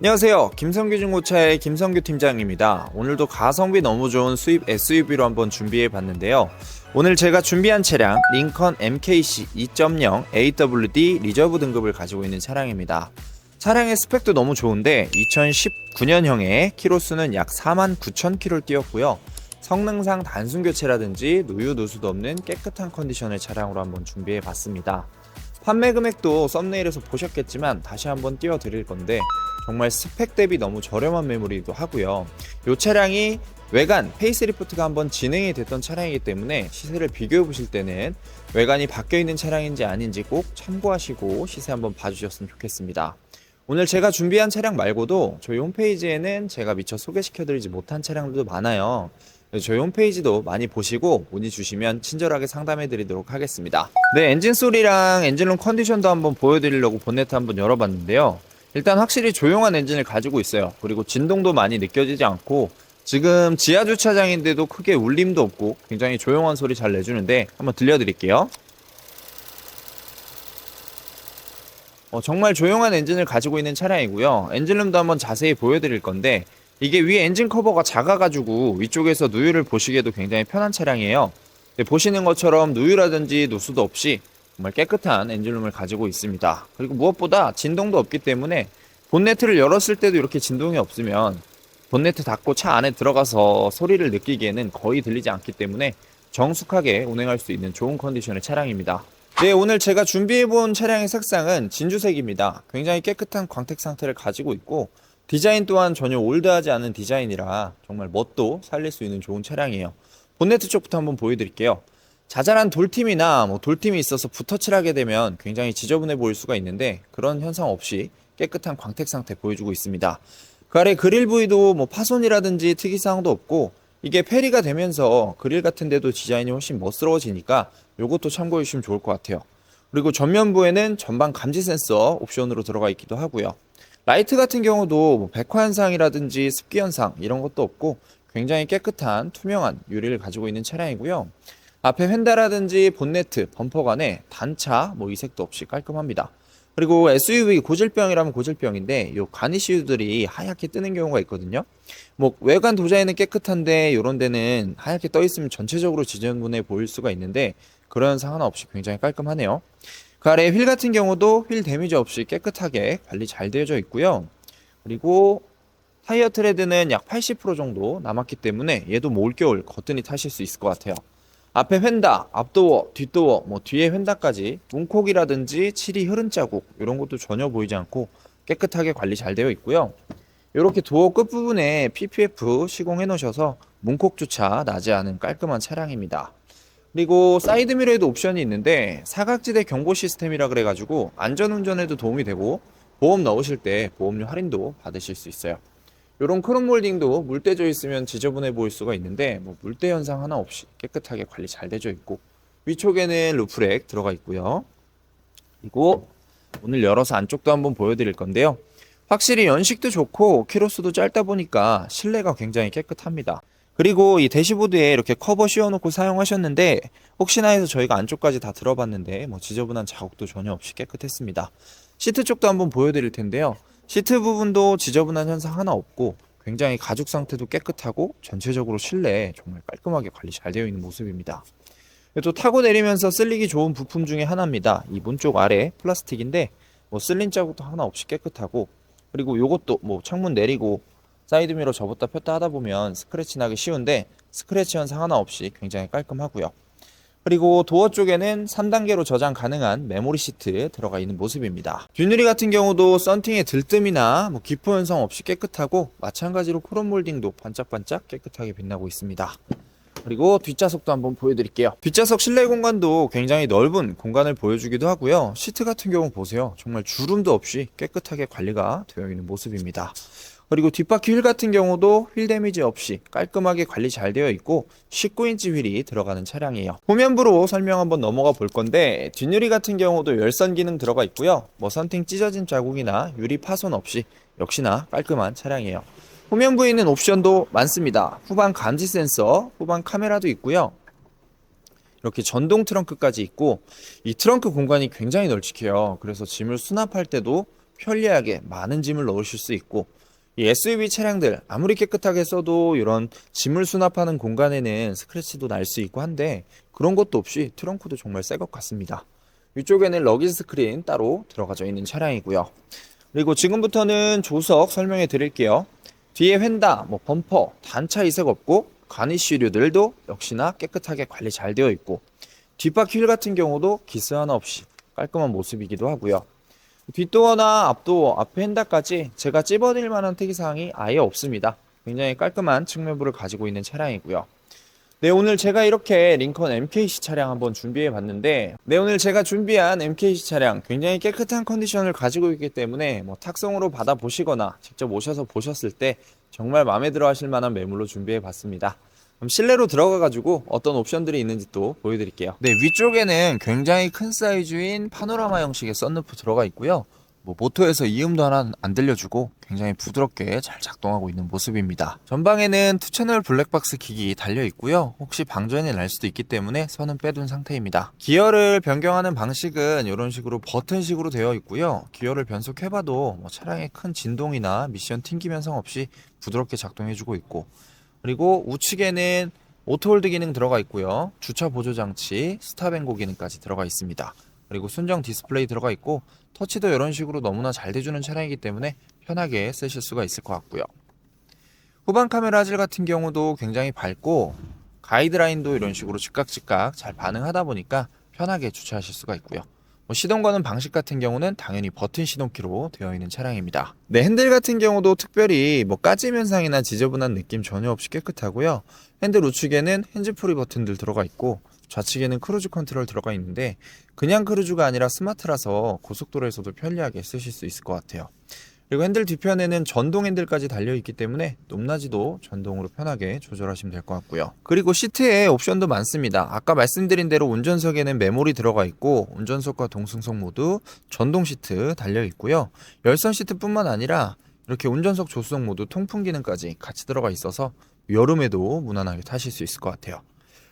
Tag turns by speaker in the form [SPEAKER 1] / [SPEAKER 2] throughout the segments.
[SPEAKER 1] 안녕하세요. 김성규 중고차의 김성규 팀장입니다. 오늘도 가성비 너무 좋은 수입 SUV로 한번 준비해 봤는데요. 오늘 제가 준비한 차량 링컨 MKC 2.0 AWD 리저브 등급을 가지고 있는 차량입니다. 차량의 스펙도 너무 좋은데 2019년형에 키로수는 약 4만 9천 킬로를 뛰었고요. 성능상 단순 교체라든지 누유 누수도 없는 깨끗한 컨디션의 차량으로 한번 준비해 봤습니다. 판매 금액도 썸네일에서 보셨겠지만 다시 한번 띄워드릴 건데 정말 스펙 대비 너무 저렴한 매물이기도 하고요. 이 차량이 외관 페이스리프트가 한번 진행이 됐던 차량이기 때문에 시세를 비교해 보실 때는 외관이 바뀌어 있는 차량인지 아닌지 꼭 참고하시고 시세 한번 봐주셨으면 좋겠습니다. 오늘 제가 준비한 차량 말고도 저희 홈페이지에는 제가 미처 소개시켜드리지 못한 차량들도 많아요. 그래서 저희 홈페이지도 많이 보시고 문의 주시면 친절하게 상담해 드리도록 하겠습니다. 네, 엔진 소리랑 엔진룸 컨디션도 한번 보여드리려고 본네트 한번 열어봤는데요. 일단 확실히 조용한 엔진을 가지고 있어요. 그리고 진동도 많이 느껴지지 않고 지금 지하 주차장인데도 크게 울림도 없고 굉장히 조용한 소리 잘 내주는데 한번 들려드릴게요. 어, 정말 조용한 엔진을 가지고 있는 차량이고요. 엔진룸도 한번 자세히 보여드릴 건데 이게 위에 엔진 커버가 작아가지고 위쪽에서 누유를 보시기에도 굉장히 편한 차량이에요. 네, 보시는 것처럼 누유라든지 누수도 없이 정말 깨끗한 엔진룸을 가지고 있습니다. 그리고 무엇보다 진동도 없기 때문에 본네트를 열었을 때도 이렇게 진동이 없으면 본네트 닫고 차 안에 들어가서 소리를 느끼기에는 거의 들리지 않기 때문에 정숙하게 운행할 수 있는 좋은 컨디션의 차량입니다. 네, 오늘 제가 준비해본 차량의 색상은 진주색입니다. 굉장히 깨끗한 광택 상태를 가지고 있고 디자인 또한 전혀 올드하지 않은 디자인이라 정말 멋도 살릴 수 있는 좋은 차량이에요. 본네트 쪽부터 한번 보여드릴게요. 자잘한 돌팀이나 뭐 돌팀이 있어서 붓터칠하게 되면 굉장히 지저분해 보일 수가 있는데 그런 현상 없이 깨끗한 광택 상태 보여주고 있습니다. 그 아래 그릴 부위도 뭐 파손이라든지 특이사항도 없고 이게 페리가 되면서 그릴 같은 데도 디자인이 훨씬 멋스러워지니까 이것도 참고해 주시면 좋을 것 같아요. 그리고 전면부에는 전방 감지 센서 옵션으로 들어가 있기도 하고요. 라이트 같은 경우도 뭐 백화 현상이라든지 습기 현상 이런 것도 없고 굉장히 깨끗한 투명한 유리를 가지고 있는 차량이고요. 앞에 휀다라든지 본네트, 범퍼관에 단차 뭐 이색도 없이 깔끔합니다. 그리고 SUV 고질병이라면 고질병인데 요 가니쉬들이 하얗게 뜨는 경우가 있거든요. 뭐 외관 도자에는 깨끗한데 요런 데는 하얗게 떠 있으면 전체적으로 지저분해 보일 수가 있는데 그런 하나 없이 굉장히 깔끔하네요. 그 아래 휠 같은 경우도 휠 데미지 없이 깨끗하게 관리 잘 되어져 있고요. 그리고 타이어 트레드는 약 80% 정도 남았기 때문에 얘도 뭐 올겨울 거뜬히 타실 수 있을 것 같아요. 앞에 휀다, 앞도어, 뒷도어, 뭐 뒤에 휀다까지 문콕이라든지 칠이 흐른 자국 이런 것도 전혀 보이지 않고 깨끗하게 관리 잘 되어 있고요. 이렇게 도어 끝부분에 PPF 시공해 놓으셔서 문콕조차 나지 않은 깔끔한 차량입니다. 그리고 사이드미러에도 옵션이 있는데 사각지대 경보 시스템이라 그래가지고 안전운전에도 도움이 되고 보험 넣으실 때 보험료 할인도 받으실 수 있어요. 이런 크롬 몰딩도 물때져 있으면 지저분해 보일 수가 있는데 뭐 물때 현상 하나 없이 깨끗하게 관리 잘 되어 있고 위쪽에는 루프렉 들어가 있고요. 그리고 오늘 열어서 안쪽도 한번 보여드릴 건데요. 확실히 연식도 좋고 키로수도 짧다 보니까 실내가 굉장히 깨끗합니다. 그리고 이 대시보드에 이렇게 커버 씌워놓고 사용하셨는데 혹시나 해서 저희가 안쪽까지 다 들어봤는데 뭐 지저분한 자국도 전혀 없이 깨끗했습니다. 시트 쪽도 한번 보여드릴 텐데요. 시트 부분도 지저분한 현상 하나 없고 굉장히 가죽 상태도 깨끗하고 전체적으로 실내 정말 깔끔하게 관리 잘 되어 있는 모습입니다. 또 타고 내리면서 쓸리기 좋은 부품 중에 하나입니다. 이 문 쪽 아래 플라스틱인데 뭐 쓸린 자국도 하나 없이 깨끗하고 그리고 요것도 뭐 창문 내리고 사이드미러 접었다 폈다 하다 보면 스크래치 나기 쉬운데 스크래치 현상 하나 없이 굉장히 깔끔하고요. 그리고 도어 쪽에는 3단계로 저장 가능한 메모리 시트 들어가 있는 모습입니다. 뒷유리 같은 경우도 썬팅의 들뜸이나 뭐 기포 현상 없이 깨끗하고 마찬가지로 크롬 몰딩도 반짝반짝 깨끗하게 빛나고 있습니다. 그리고 뒷좌석도 한번 보여드릴게요. 뒷좌석 실내 공간도 굉장히 넓은 공간을 보여주기도 하고요. 시트 같은 경우 보세요. 정말 주름도 없이 깨끗하게 관리가 되어 있는 모습입니다. 그리고 뒷바퀴 휠 같은 경우도 휠 데미지 없이 깔끔하게 관리 잘 되어 있고 19인치 휠이 들어가는 차량이에요. 후면부로 설명 한번 넘어가 볼 건데 뒷유리 같은 경우도 열선 기능 들어가 있고요. 뭐 선팅 찢어진 자국이나 유리 파손 없이 역시나 깔끔한 차량이에요. 후면부에 있는 옵션도 많습니다. 후방 감지 센서, 후방 카메라도 있고요. 이렇게 전동 트렁크까지 있고 이 트렁크 공간이 굉장히 널찍해요. 그래서 짐을 수납할 때도 편리하게 많은 짐을 넣으실 수 있고 이 SUV 차량들 아무리 깨끗하게 써도 이런 짐을 수납하는 공간에는 스크래치도 날 수 있고 한데 그런 것도 없이 트렁크도 정말 새 것 같습니다. 위쪽에는 러기지 스크린 따로 들어가져 있는 차량이고요. 그리고 지금부터는 조석 설명해 드릴게요. 뒤에 휀다, 뭐 범퍼, 단차 이색 없고 가니쉬류들도 역시나 깨끗하게 관리 잘 되어 있고 뒷바퀴 휠 같은 경우도 기스 하나 없이 깔끔한 모습이기도 하고요. 뒷도어나 앞도어, 앞에 핸다까지 제가 찝어드릴 만한 특이사항이 아예 없습니다. 굉장히 깔끔한 측면부를 가지고 있는 차량이고요. 네, 오늘 제가 이렇게 링컨 MKC 차량 한번 준비해 봤는데, 네, 오늘 제가 준비한 MKC 차량 굉장히 깨끗한 컨디션을 가지고 있기 때문에 뭐 탁송으로 받아 보시거나 직접 오셔서 보셨을 때 정말 마음에 들어 하실 만한 매물로 준비해 봤습니다. 그럼 실내로 들어가 가지고 어떤 옵션들이 있는지 또 보여드릴게요. 네, 위쪽에는 굉장히 큰 사이즈인 파노라마 형식의 썬루프 들어가 있고요. 뭐 모터에서 이음도 하나 안 들려주고 굉장히 부드럽게 잘 작동하고 있는 모습입니다. 전방에는 투채널 블랙박스 기기 달려 있고요. 혹시 방전이 날 수도 있기 때문에 선은 빼둔 상태입니다. 기어를 변경하는 방식은 이런 식으로 버튼식으로 되어 있고요. 기어를 변속해봐도 뭐 차량의 큰 진동이나 미션 튕김 현상 없이 부드럽게 작동해주고 있고 그리고 우측에는 오토홀드 기능 들어가 있고요. 주차 보조 장치, 스탑 앤고 기능까지 들어가 있습니다. 그리고 순정 디스플레이 들어가 있고 터치도 이런 식으로 너무나 잘 돼주는 차량이기 때문에 편하게 쓰실 수가 있을 것 같고요. 후방 카메라 질 같은 경우도 굉장히 밝고 가이드라인도 이런 식으로 즉각 즉각 잘 반응하다 보니까 편하게 주차하실 수가 있고요. 뭐 시동 거는 방식 같은 경우는 당연히 버튼 시동키로 되어 있는 차량입니다. 네, 핸들 같은 경우도 특별히 뭐 까짐 현상이나 지저분한 느낌 전혀 없이 깨끗하고요. 핸들 우측에는 핸즈프리 버튼들 들어가 있고 좌측에는 크루즈 컨트롤 들어가 있는데 그냥 크루즈가 아니라 스마트라서 고속도로에서도 편리하게 쓰실 수 있을 것 같아요. 그리고 핸들 뒤편에는 전동 핸들까지 달려 있기 때문에 높낮이도 전동으로 편하게 조절하시면 될 것 같고요. 그리고 시트에 옵션도 많습니다. 아까 말씀드린 대로 운전석에는 메모리 들어가 있고 운전석과 동승석 모두 전동 시트 달려 있고요. 열선 시트뿐만 아니라 이렇게 운전석 조수석 모두 통풍 기능까지 같이 들어가 있어서 여름에도 무난하게 타실 수 있을 것 같아요.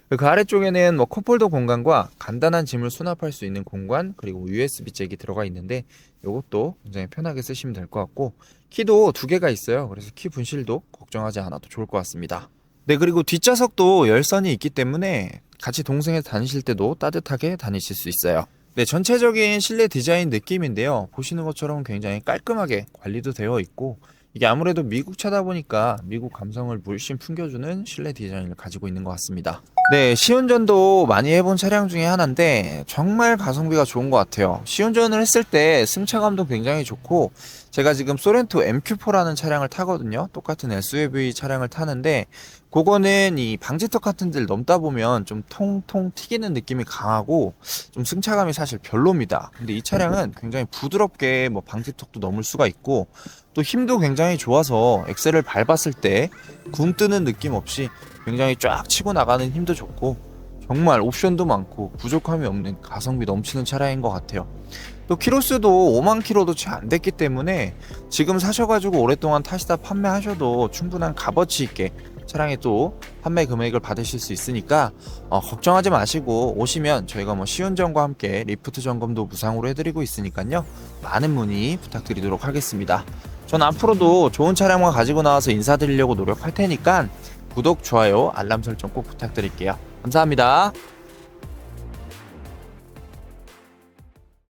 [SPEAKER 1] 그 아래쪽에는 뭐 컵홀더 공간과 간단한 짐을 수납할 수 있는 공간 그리고 USB 잭이 들어가 있는데 이것도 굉장히 편하게 쓰시면 될 것 같고 키도 두 개가 있어요. 그래서 키 분실도 걱정하지 않아도 좋을 것 같습니다. 네 그리고 뒷좌석도 열선이 있기 때문에 같이 동생에 다니실 때도 따뜻하게 다니실 수 있어요. 네 전체적인 실내 디자인 느낌인데요. 보시는 것처럼 굉장히 깔끔하게 관리도 되어 있고 이게 아무래도 미국 차다 보니까 미국 감성을 물씬 풍겨주는 실내 디자인을 가지고 있는 것 같습니다. 네, 시운전도 많이 해본 차량 중에 하나인데 정말 가성비가 좋은 것 같아요. 시운전을 했을 때 승차감도 굉장히 좋고 제가 지금 소렌토 MQ4라는 차량을 타거든요. 똑같은 SUV 차량을 타는데 그거는 이 방지턱 같은 데를 넘다 보면 좀 통통 튀기는 느낌이 강하고 좀 승차감이 사실 별로입니다. 근데 이 차량은 굉장히 부드럽게 뭐 방지턱도 넘을 수가 있고 또 힘도 굉장히 좋아서 엑셀을 밟았을 때굼 뜨는 느낌 없이 굉장히 쫙 치고 나가는 힘도 좋고 정말 옵션도 많고 부족함이 없는 가성비 넘치는 차량인 것 같아요. 또 키로수도 5만 킬로도 채 안 됐기 때문에 지금 사셔가지고 오랫동안 타시다 판매하셔도 충분한 값어치 있게 차량에 또 판매 금액을 받으실 수 있으니까 어, 걱정하지 마시고 오시면 저희가 뭐 시운전과 함께 리프트 점검도 무상으로 해드리고 있으니까요 많은 문의 부탁드리도록 하겠습니다. 전 앞으로도 좋은 차량만 가지고 나와서 인사드리려고 노력할 테니까 구독, 좋아요, 알람 설정 꼭 부탁드릴게요. 감사합니다.